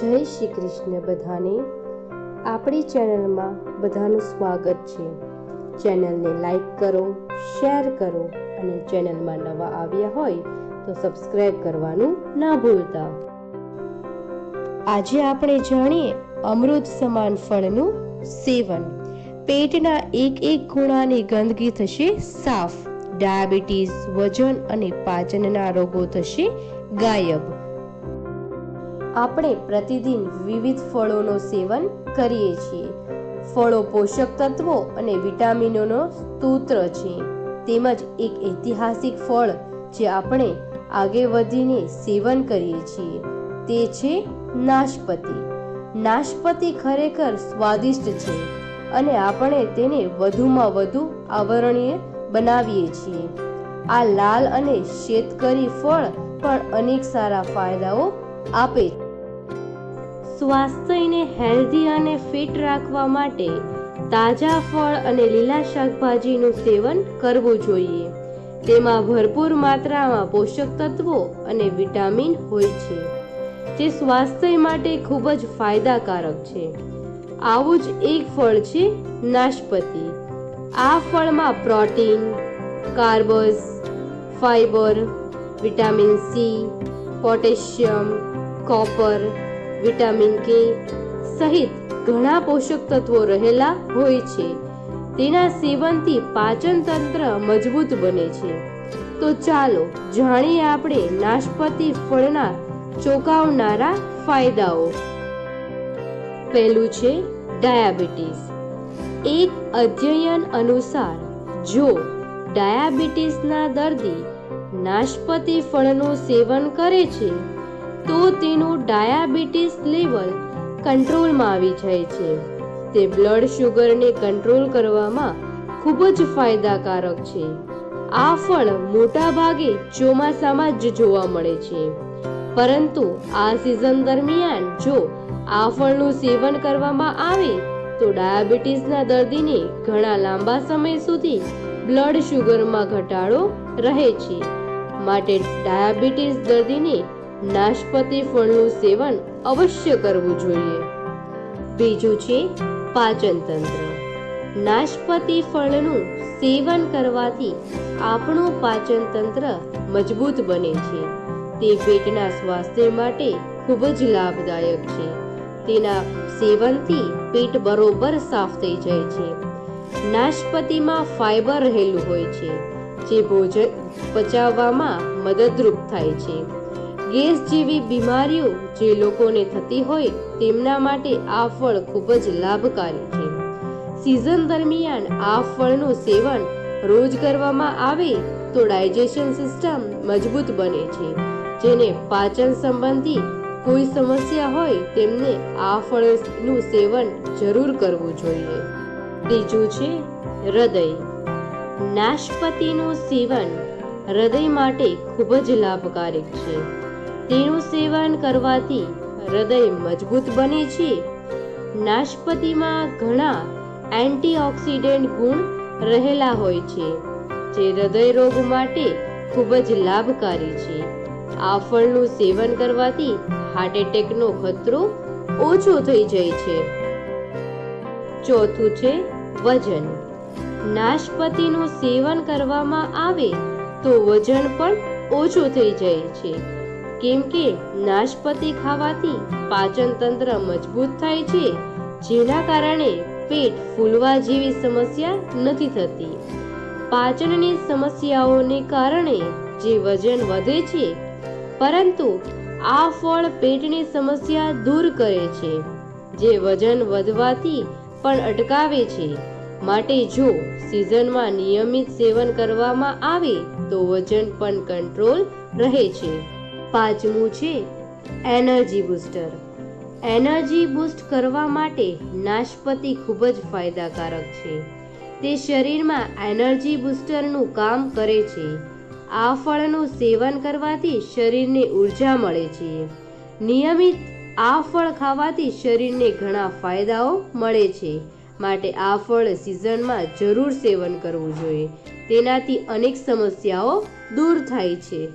જય શ્રી કૃષ્ણ બધાને. આપણી ચેનલમાં બધાનું સ્વાગત છે. ચેનલને લાઈક કરો, શેર કરો અને ચેનલમાં નવા આવ્યા હોય તો સબસ્ક્રાઇબ કરવાનું ના ભૂલતા. આજે આપણે જાણીએ અમૃત સમાન ફળનું સેવન. પેટના એક એક ખૂણાની ગંદકી થશે સાફ. ડાયાબિટીસ, વજન અને પાચનના રોગો થશે ગાયબ. આપણે પ્રતિદિન વિવિધ ફળોનો સેવન કરીએ છીએ. ફળો પોષક તત્વો અને વિટામિનોનો સ્તોત્ર છે. તેમજ એક ઐતિહાસિક ફળ જે આપણે આગે વધીને સેવન કરીએ છીએ, તે છે નાશપતિ. નાશપતિ ખરેખર સ્વાદિષ્ટ છે અને આપણે તેને વધુમાં વધુ આવરણીય બનાવીએ છીએ. આ લાલ અને શેતકરી ફળ પણ અનેક સારા ફાયદાઓ આપે. સ્વાસ્થ્યને હેલ્ધી અને ફિટ રાખવા માટે તાજા ફળ અને લીલા શાકભાજીનું સેવન કરવું જોઈએ. તેમાં ભરપૂર માત્રામાં પોષક તત્વો અને વિટામિન હોય છે, જે સ્વાસ્થ્ય માટે ખૂબ જ ફાયદાકારક છે. આવું જ એક ફળ છે નાશપતી. આ ફળમાં protein, carbs, fibre, vitamin C, potassium copper, vitamin K સહિત ઘણા પોષક તત્વો રહેલા હોય છે. તેના સેવનથી પાચન તંત્ર મજબૂત બને છે. તો ચાલો જાણીએ આપણે નાશપતિ ફળના ચોંકાવનારા ફાયદાઓ. પહેલું છે ડાયાબિટીસ. એક અધ્યયન અનુસાર જો ડાયાબિટીસના દર્દી નાશપતી ફળનું સેવન કરે છે તો તેનું ડાયાબિટીસ લેવલ કંટ્રોલમાં આવી જાય છે. તે બ્લડ શુગરને કંટ્રોલ કરવામાં ખૂબ જ ફાયદાકારક છે. આ ફળ મોટા ભાગે ચોમાસામાં જ જોવા મળે છે. પરંતુ આ સિઝન દરમિયાન જો આ ફળનું સેવન કરવામાં આવે, તો ડાયાબિટીસના દર્દીને ઘણા લાંબા સમય સુધી બ્લડ શુગરમાં ઘટાડો રહે છે. માટે ડાયાબિટીસ દર્દીને નાશપતિ ફળનું સેવન અવશ્ય કરવું જોઈએ. બીજું છે પાચન તંત્ર. નાશપતિ ફળનું સેવન કરવાથી આપણું પાચન તંત્ર મજબૂત બને છે. તે પેટના સ્વાસ્થ્ય માટે ખૂબ જ લાભદાયક છે. તેના સેવનથી પેટ બરોબર સાફ થઈ જાય છે. નાશપતિમાં ફાઈબર રહેલું હોય છે, જે ભોજન પચાવવામાં મદદરૂપ થાય છે. ગેસ જેવી બીમારીઓ જે લોકોને થતી હોય તેમના માટે આ ફળ ખૂબ જ લાભકારી છે. સિઝન દરમિયાન આ ફળનું સેવન રોજ કરવામાં આવે તો ડાયજેશન સિસ્ટમ મજબૂત બને છે, જેને પાચન સંબંધી કોઈ સમસ્યા હોય તેમને આ ફળનું સેવન જરૂર કરવું જોઈએ. ત્રીજું છે, હૃદય. નાશપતિનું સેવન હૃદય માટે ખૂબ જ લાભકારક છે. તેનું સેવન કરવાથી હૃદય મજબૂત બને છે. નાશપતિમાં ઘણા એન્ટીઓક્સિડન્ટ ગુણ રહેલા હોય છે, જે હૃદય રોગ માટે ખૂબ જ લાભકારી છે. આ ફળનું સેવન કરવાથી હાર્ટ એટેકનો ખતરો ઓછો થઈ જાય છે. ચોથું છે વજન. નાશપતિનું સેવન કરવામાં આવે તો વજન પણ ઓછું થઈ જાય છે. કેમ કે નાશપતી ખાવાથી પાચન તંત્ર મજબૂત થાય છે, જેના કારણે પેટ ફૂલવા જેવી સમસ્યા નથી થતી. પાચનની સમસ્યાઓને કારણે જે વજન વધે છે, પરંતુ આ ફળ પેટની સમસ્યા દૂર કરે છે, જે વજન વધવાથી પણ અટકાવે છે. માટે જો સિઝનમાં નિયમિત સેવન કરવામાં આવે, તો વજન પણ કંટ્રોલ રહે છે. પાંચમું છે એનર્જી બૂસ્ટર. એનર્જી બૂસ્ટ કરવા માટે નાશપતી ખૂબ જ ફાયદાકારક છે. તે શરીરમાં એનર્જી બૂસ્ટરનું કામ કરે છે. આ ફળનું સેવન કરવાથી શરીરને ઊર્જા મળે છે. નિયમિત આ ફળ ખાવાથી શરીરને ઘણા ફાયદાઓ મળે છે. માટે આ ફળ સિઝનમાં જરૂર સેવન કરવું જોઈએ. તેનાથી અનેક સમસ્યાઓ દૂર થાય છે.